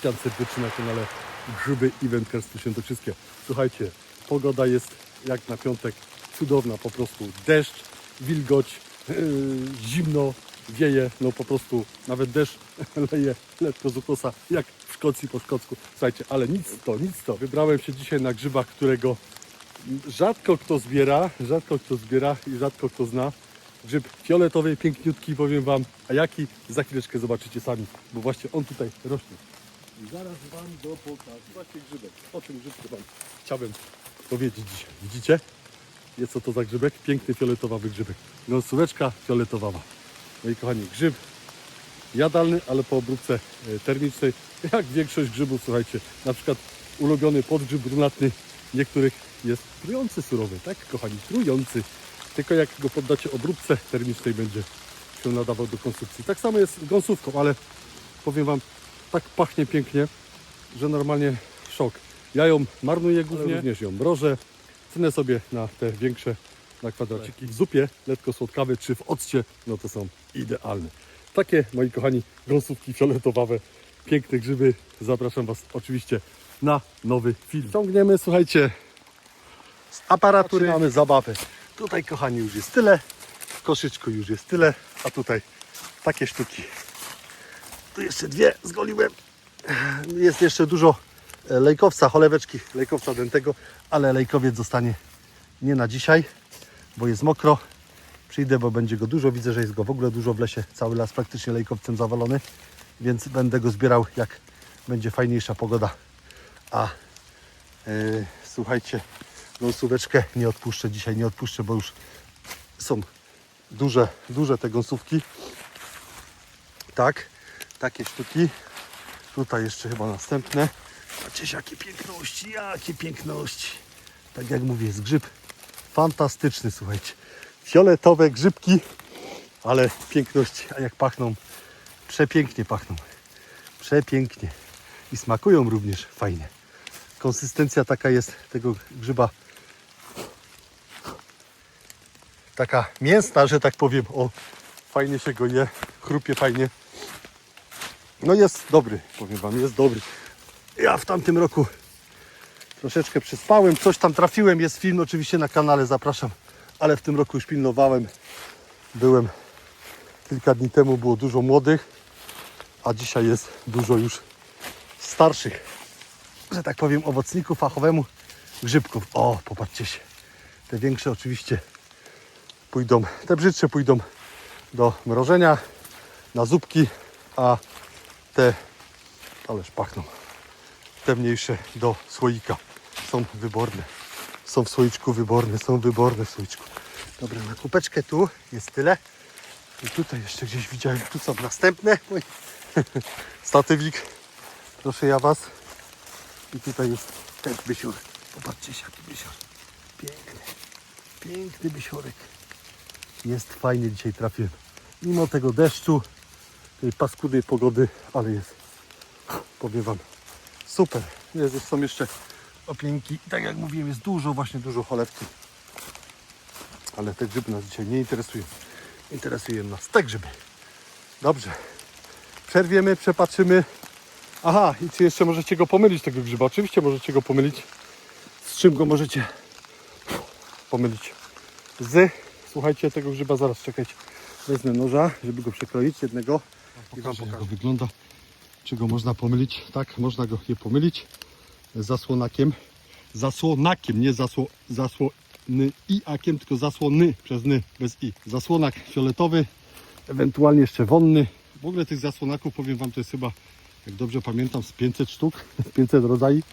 Witam serdecznie na kanale Grzyby i Wędkarstwo Świętokrzyskie. Słuchajcie, pogoda jest jak na piątek cudowna, po prostu deszcz, wilgoć, yy, zimno, wieje, no po prostu nawet deszcz leje lekko z ukosa, jak w Szkocji po szkocku. Słuchajcie, ale nic to, nic to. Wybrałem się dzisiaj na grzyba, którego rzadko kto zbiera, rzadko kto zbiera i rzadko kto zna. Grzyb fioletowy, piękniutki, powiem Wam, a jaki za chwileczkę zobaczycie sami, bo właśnie on tutaj rośnie. I zaraz Wam go pokażę. Właśnie grzybek. O tym grzybku Wam chciałbym powiedzieć dzisiaj. Widzicie? Jest co to za grzybek? Piękny fioletowawy grzybek. Gąsóweczka fioletowawa. Moi kochani, grzyb jadalny, ale po obróbce e, termicznej, jak większość grzybów, słuchajcie, na przykład ulubiony podgrzyb brunatny niektórych jest trujący surowy, tak kochani, trujący. Tylko jak go poddacie obróbce termicznej będzie się nadawał do konsumpcji. Tak samo jest z gąsówką, ale powiem Wam, tak pachnie pięknie, że normalnie szok. Ja ją marnuję głównie, również ją mrożę, cynę sobie na te większe na kwadraciki w zupie lekko słodkawe czy w occie, no to są idealne. Takie, moi kochani, gąsówki fioletowawe, piękne grzyby. Zapraszam Was oczywiście na nowy film. Ciągniemy, słuchajcie, z aparatury mamy zabawę. Tutaj, kochani, już jest tyle, w koszyczku już jest tyle, a tutaj takie sztuki. Tu jeszcze dwie zgoliłem. Jest jeszcze dużo e, lejkowca, choleweczki lejkowca dętego, ale lejkowiec zostanie nie na dzisiaj, bo jest mokro. Przyjdę, bo będzie go dużo. Widzę, że jest go w ogóle dużo w lesie. Cały las praktycznie lejkowcem zawalony, więc będę go zbierał, jak będzie fajniejsza pogoda. A yy, słuchajcie, gąsóweczkę nie odpuszczę dzisiaj, nie odpuszczę, bo już są duże, duże te gąsówki. Tak, takie sztuki. Tutaj jeszcze chyba następne. Patrzcie, jakie piękności, jakie piękności. Tak jak mówię, jest grzyb fantastyczny, słuchajcie. Fioletowe grzybki, ale piękności, a jak pachną, przepięknie pachną. Przepięknie. I smakują również fajnie. Konsystencja taka jest tego grzyba. Taka mięsna, że tak powiem. O, fajnie się go je, chrupie fajnie. No jest dobry, powiem Wam, jest dobry. Ja w tamtym roku troszeczkę przyspałem, coś tam trafiłem, jest film oczywiście na kanale, zapraszam, ale w tym roku już pilnowałem. Byłem kilka dni temu, było dużo młodych, a dzisiaj jest dużo już starszych, że tak powiem, owocników fachowemu grzybków. O, popatrzcie się. Te większe oczywiście pójdą, te brzydsze pójdą do mrożenia, na zupki, a te, ależ pachną, te mniejsze do słoika. Są wyborne. Są w słoiczku wyborne, są wyborne w słoiczku. Dobra, na kupeczkę tu jest tyle. I tutaj jeszcze gdzieś widziałem, tu są następne. Oj. Statywik. Proszę ja Was. I tutaj jest ten bysior. Popatrzcie się, jaki bysior. Piękny. Piękny bysiorek. Jest fajnie dzisiaj trafiłem. Mimo tego deszczu, tej paskudnej pogody, ale jest, powiem Wam, super. Jest, są jeszcze opieńki. Tak jak mówiłem, jest dużo, właśnie dużo cholewki. Ale te grzyby nas dzisiaj nie interesują. Interesują nas te grzyby. Dobrze. Przerwiemy, przepatrzymy. Aha, i czy jeszcze możecie go pomylić, tego grzyba? Oczywiście możecie go pomylić. Z czym go możecie pomylić? Z, słuchajcie, tego grzyba zaraz czekajcie. Wezmę noża, żeby go przekroić jednego. I wam pokażę, jak go wygląda. Czego można pomylić? Tak, można go nie pomylić zasłonakiem. Zasłonakiem, nie zasło, zasłony i akiem, tylko zasłony przez ny, bez i. Zasłonak fioletowy, ewentualnie jeszcze wonny. W ogóle tych zasłonaków, powiem Wam, to jest chyba, jak dobrze pamiętam, z 500 sztuk, z 500 rodzajów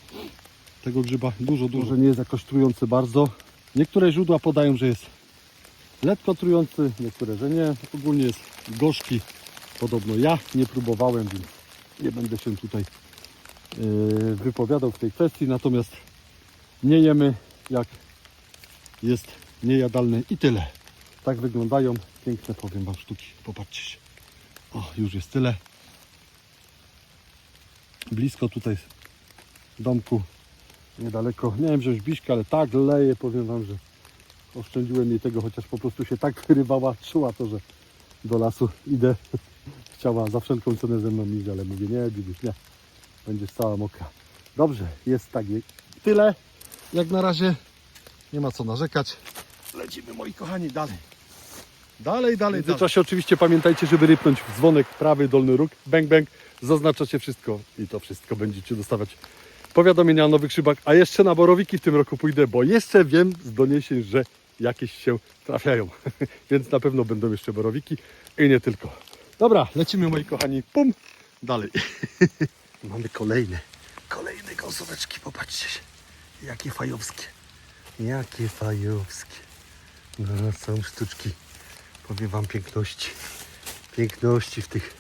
tego grzyba. Dużo, dużo. Może nie jest jakoś trujący bardzo. Niektóre źródła podają, że jest lekko trujący, niektóre, że nie. Ogólnie jest gorzki. Podobno ja nie próbowałem, więc nie będę się tutaj yy, wypowiadał w tej kwestii. Natomiast nie jemy, jak jest niejadalne i tyle. Tak wyglądają piękne, powiem Wam, sztuki. Popatrzcie się. O, już jest tyle. Blisko tutaj domku, niedaleko. Miałem wziąć biśkę, ale tak leje, powiem Wam, że oszczędziłem jej tego, chociaż po prostu się tak wyrywała, czuła to, że do lasu idę. Chciała za wszelką cenę ze mną iść, ale mówię nie, Bibuś, nie. Będziesz cała mokra. Dobrze, jest tak. Tyle. Jak na razie nie ma co narzekać. Lecimy moi kochani dalej. Dalej, dalej. W międzyczasie oczywiście pamiętajcie, żeby rypnąć w dzwonek prawy dolny róg. Bang, bang. Zaznaczacie wszystko i to wszystko będziecie dostawać powiadomienia o nowych szybach. A jeszcze na borowiki w tym roku pójdę, bo jeszcze wiem z doniesień, że jakieś się trafiają. Więc na pewno będą jeszcze borowiki i nie tylko. Dobra, lecimy moi kochani. Pum, dalej. Mamy kolejne, kolejne kąsóweczki. Popatrzcie jakie fajowskie. Jakie fajowskie. No, są sztuczki. Powiem wam piękności. Piękności w tych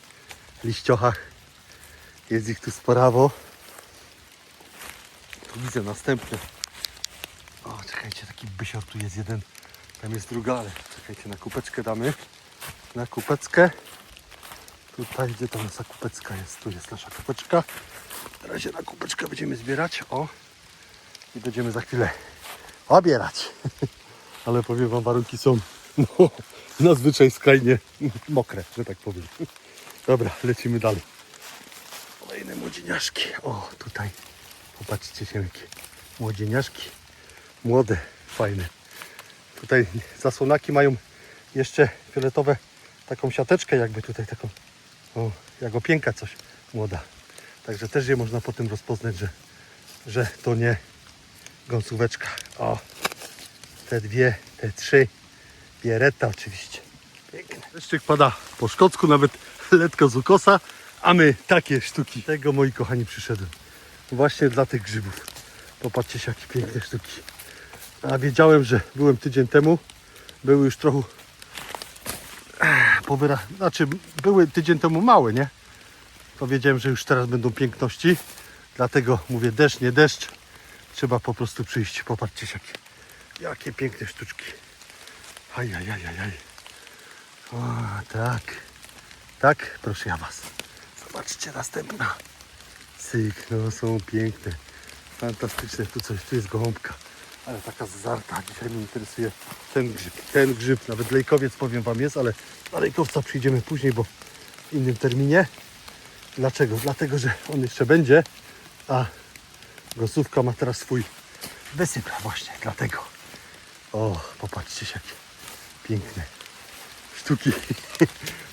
liściochach. Jest ich tu sporawo. Tu widzę następne. O, czekajcie, taki bysior tu jest jeden. Tam jest druga, ale czekajcie, na kupeczkę damy. Na kupeczkę. Tutaj, gdzie ta nasza kupeczka jest? Tu jest nasza kupeczka. Na razie na kupeczkę będziemy zbierać. O. I będziemy za chwilę obierać. Ale powiem wam, warunki są no, nadzwyczaj skrajnie mokre, że tak powiem. Dobra, lecimy dalej. Kolejne młodzieniaszki. O, tutaj. Popatrzcie się, jakie młodzieniaszki. Młode, fajne. Tutaj zasłonaki mają jeszcze fioletowe taką siateczkę, jakby tutaj taką, o, jak opięka coś młoda. Także też je można potem rozpoznać, że, że to nie gąsóweczka. O, te dwie, te trzy. Bieretta oczywiście. Piękne. Deszczyk pada po szkocku, nawet letko z ukosa, a my takie sztuki. Tego moi kochani przyszedłem. Właśnie dla tych grzybów. Popatrzcie się jakie piękne sztuki. A wiedziałem, że byłem tydzień temu. Były już trochę powyra... Znaczy były tydzień temu małe, nie? To wiedziałem, że już teraz będą piękności. Dlatego mówię deszcz, nie deszcz. Trzeba po prostu przyjść. Popatrzcie jakie, jakie piękne sztuczki. Ajajajajaj. O, tak. Tak, proszę ja Was. Zobaczcie, następna. Syk, no są piękne. Fantastyczne. Tu coś, tu jest gołąbka. Ale taka zarta. Dzisiaj mnie interesuje ten grzyb. Ten grzyb, nawet lejkowiec powiem Wam jest, ale na lejkowca przyjdziemy później, bo w innym terminie. Dlaczego? Dlatego, że on jeszcze będzie, a gosówka ma teraz swój wysyp właśnie, dlatego. O, popatrzcie się, jakie piękne sztuki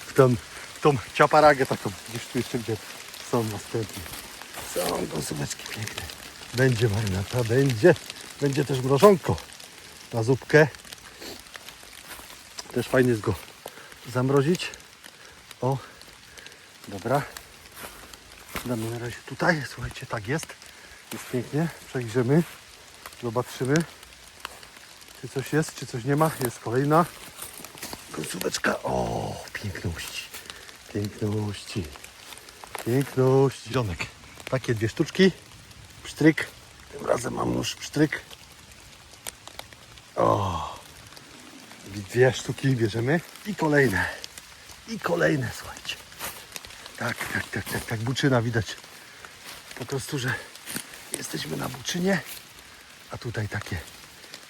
w tą, w tą ciaparagę taką, gdzieś tu jeszcze gdzie są następne. Są gąsóweczki piękne. Będzie marynata, będzie. Będzie też mrożonko na zupkę. Też fajnie jest go zamrozić. O, dobra. Damy na razie tutaj. Słuchajcie, tak jest. Jest pięknie. Przejrzymy. Zobaczymy. Czy coś jest, czy coś nie ma. Jest kolejna. Końcóweczka. O, piękności. Piękności. Piękności. Ziomek. Takie dwie sztuczki. Psztryk. Tym razem mam nóż psztryk. O. Dwie sztuki bierzemy. I kolejne. I kolejne, słuchajcie. Tak, tak, tak, tak, tak. Buczyna widać. Po prostu, że jesteśmy na buczynie. A tutaj takie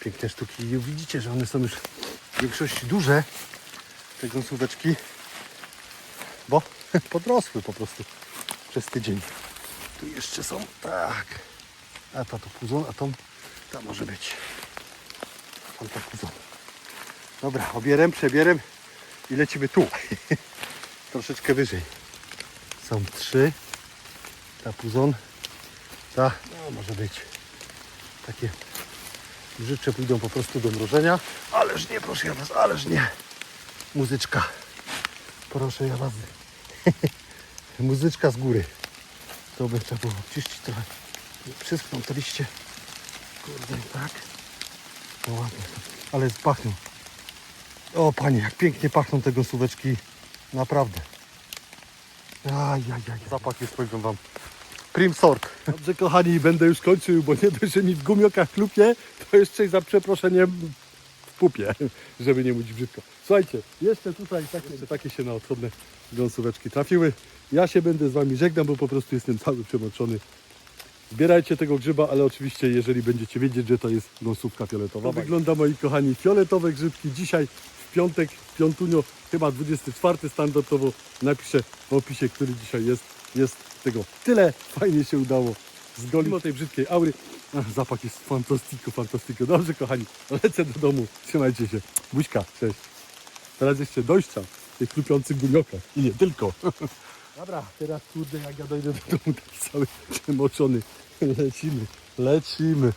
piękne sztuki. I widzicie, że one są już w większości duże. Te gąsóweczki. Bo podrosły po prostu przez tydzień. Tu jeszcze są, tak. A ta to puzon, a tą, ta może być. Tam ta puzon. Dobra, obierem, przebierem i lecimy tu. Troszeczkę wyżej. Są trzy. Ta puzon. Ta, no może być. Takie życzę pójdą po prostu do mrożenia. Ależ nie, proszę ja was, ależ nie. Muzyczka. Proszę ja was. Muzyczka z góry. To by trzeba było czyścić trochę. Przyschną te liście. Kurde, tak. No ładnie. Ale pachną. O panie, jak pięknie pachną te gąsóweczki. Naprawdę. Ajajaj. Zapach jest, powiem wam, prim sort. Dobrze kochani, będę już kończył, bo nie dość, że mi w gumiokach klupie, to jeszcze i za przeproszeniem w pupie, żeby nie mówić brzydko. Słuchajcie, jeszcze tutaj takie, jeszcze takie się na osobne gąsóweczki trafiły. Ja się będę z Wami żegnam, bo po prostu jestem cały przemoczony. Zbierajcie tego grzyba, ale oczywiście jeżeli będziecie wiedzieć, że to jest gąsówka fioletowa. Tak wygląda moi kochani fioletowe grzybki dzisiaj w piątek, w piątunio, chyba 24 standardowo napiszę w opisie, który dzisiaj jest. Jest tego tyle. Fajnie się udało zgolić mimo tej brzydkiej aury. Ach, zapach jest fantastyko, fantastyko. Dobrze, kochani, lecę do domu. Trzymajcie się. Buźka, cześć. Teraz jeszcze dojścia w tych chrupiących gumiokach. I nie tylko. Dobra, teraz kurde, jak ja dojdę do domu taki cały przemoczony. Lecimy, lecimy.